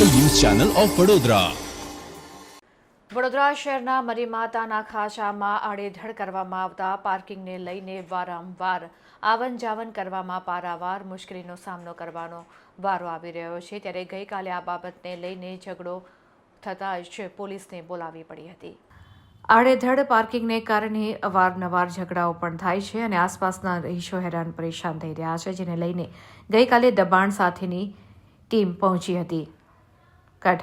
Channel of Vadodara. Vadodara શહેરના મરીમાતાના ખાંચામાં આડેધડ કરવામાં આવતા પાર્કિંગને લઈને વારંવાર આવન જાવન કરવામાં પારાવાર મુશ્કેલીનો સામનો કરવાનો વારો આવી રહ્યો છે. ત્યારે ગઈકાલે આ બાબતને લઈને ઝઘડો થતાં જ પોલીસને બોલાવી પડી હતી. આડેધડ પાર્કિંગને કારણે અવારનવાર ઝઘડાઓ પણ થાય છે અને આસપાસના રહીશો હેરાન પરેશાન થઈ રહ્યા છે, જેને લઈને ગઈકાલે દબાણ સાથેની ટીમ પહોંચી હતી. કટ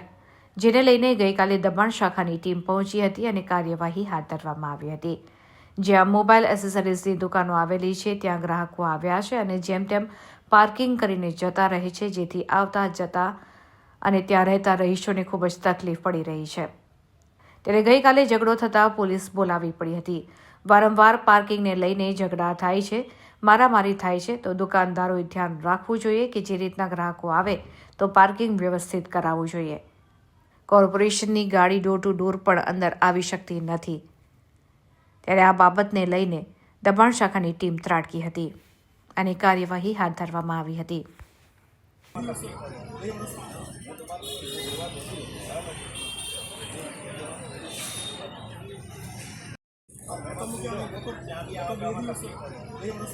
જેને લઈને ગઈકાલે દબાણ શાખાની ટીમ પહોંચી હતી અને કાર્યવાહી હાથ ધરવામાં આવી હતી. જ્યાં મોબાઈલ એસેસરીઝની દુકાનો આવેલી છે, ત્યાં ગ્રાહકો આવ્યા છે અને જેમ તેમ પાર્કિંગ કરીને જતા રહે છે, જેથી આવતા જતા અને ત્યાં રહેતા રહીશોને ખૂબ જ તકલીફ પડી રહી છે. ત્યારે ગઈકાલે ઝઘડો થતાં પોલીસ બોલાવી પડી હતી. વારંવાર પાર્કિંગને લઈને ઝઘડા થાય છે, મારામારી થાય છે, તો દુકાનદારોએ ધ્યાન રાખવું જોઈએ કે જે રીતના ગ્રાહકો આવે તો પાર્કિંગ વ્યવસ્થિત કરાવવું જોઈએ. કોર્પોરેશનની ગાડી ડોર ટુ ડોર પણ અંદર આવી શકતી નથી. ત્યારે આ બાબતને લઈને દબાણ શાખાની ટીમ ત્રાટકી હતી અને કાર્યવાહી હાથ ધરવામાં આવી હતી. YouTube YouTube videos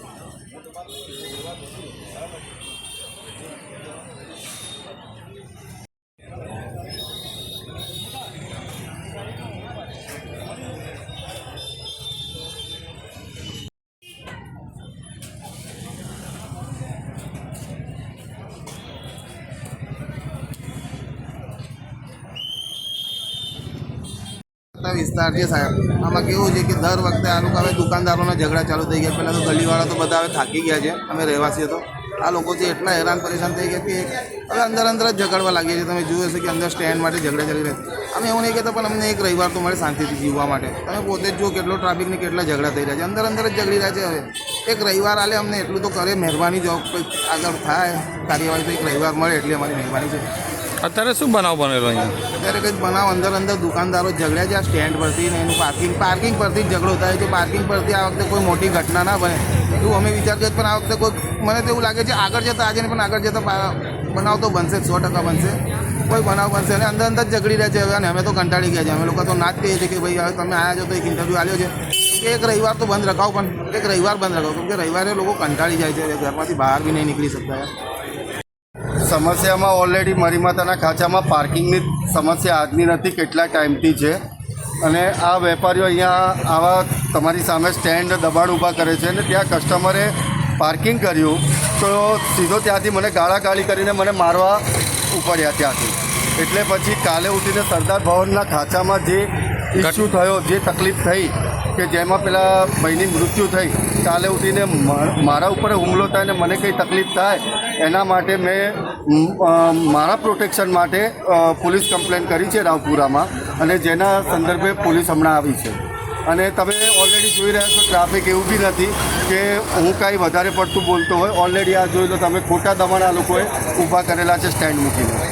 આ વિસ્તાર છે સાહેબ આમાં કેવું છે કે દર વખતે આ લોકો હવે દુકાનદારોના ઝઘડા ચાલુ થઈ ગયા. પહેલાં તો ગલીવાળા તો બધા હવે થાકી ગયા છે. અમે રહેવાસીઓ તો. આ લોકોથી એટલા હેરાન પરેશાન થઈ ગયા કે હવે અંદર અંદર જ ઝઘડવા લાગીએ છીએ તમે જોયું હશે કે અંદર સ્ટેન્ડ માટે ઝઘડા ચાલી રહ્યા અમે એવું નહીં કહેતા, પણ અમને એક રવિવાર તો મળે શાંતિથી જીવવા માટે. તમે પોતે જ જુઓ કેટલો ટ્રાફિકને કેટલા ઝઘડા થઈ રહ્યા છે. અંદર અંદર જ ઝઘડી રહ્યા છે હવે. એક રવિવાર આલે અમને એટલું તો કરે, મહેરબાની જો આગળ થાય, કાર્યવાહી તો એક રવિવાર મળે એટલી અમારી મહેરબાની છે. અત્યારે શું બનાવ બનેલો અહીંયા? અત્યારે કંઈક બનાવ અંદર અંદર દુકાનદારો ઝઘડ્યા છે, આ સ્ટેન્ડ પરથી ને એનું પાર્કિંગ પાર્કિંગ પરથી ઝઘડો થાય છે. પાર્કિંગ પરથી આ વખતે કોઈ મોટી ઘટના ના બને. એવું અમે વિચારતો પણ આ વખતે કોઈ મને તો એવું લાગે છે આગળ જતાં આજે પણ આગળ જતાં બનાવ તો બનશે, સો ટકા બનશે. કોઈ બનાવ બનશે અને અંદર અંદર ઝઘડી રહ્યા છે હવે અને અમે તો કંટાળી ગયા છે અમે લોકો તો ના જ કહીએ છીએ કે ભાઈ, હવે તમે આવ્યા છો તો એક ઇન્ટરવ્યૂ આવ્યો છે. કે એક રવિવાર તો બંધ રખાવ પણ એક રવિવાર બંધ રખાવ. કેમ કે રવિવારે લોકો કંટાળી જાય છે. ઘરમાંથી બહાર બી નહીં નીકળી શકતા. સમસ્યામાં ઓલરેડી મારી માતાના ખાંચામાં પાર્કિંગની સમસ્યા આજની નથી કેટલા ટાઈમથી છે. અને આ વેપારીઓ અહીંયા આવા તમારી સામે સ્ટેન્ડ દબાણ ઊભા કરે છે અને ત્યાં કસ્ટમરે પાર્કિંગ કર્યું તો સીધો ત્યાંથી મને ગાળાગાળી કરીને મને મારવા ઉપડ્યા ત્યાંથી. એટલે પછી કાલે ઉઠીને સરદાર ભવનના ખાંચામાં જે ઇસ્યુ થયો જે તકલીફ થઈ કે જેમાં પેલા ભાઈની મૃત્યુ થઈ કાલે ઉઠીને મારા ઉપર હુમલો થાય ને મને કંઈ તકલીફ થાય, એના માટે મેં મારા પ્રોટેક્શન માટે પોલીસ કમ્પ્લેન કરી છે રાવપુરામાં, અને જેના સંદર્ભે પોલીસ હમણાં આવી છે. અને તમે ઓલરેડી જોઈ રહ્યા છો, ટ્રાફિક એવું બી નથી કે હું કાંઈ વધારે પડતું બોલતો હોય. ઓલરેડી આ જોઈ લો તમે, ખોટા દમણ આ લોકોએ ઊભા કરેલા છે સ્ટેન્ડ મૂકીને.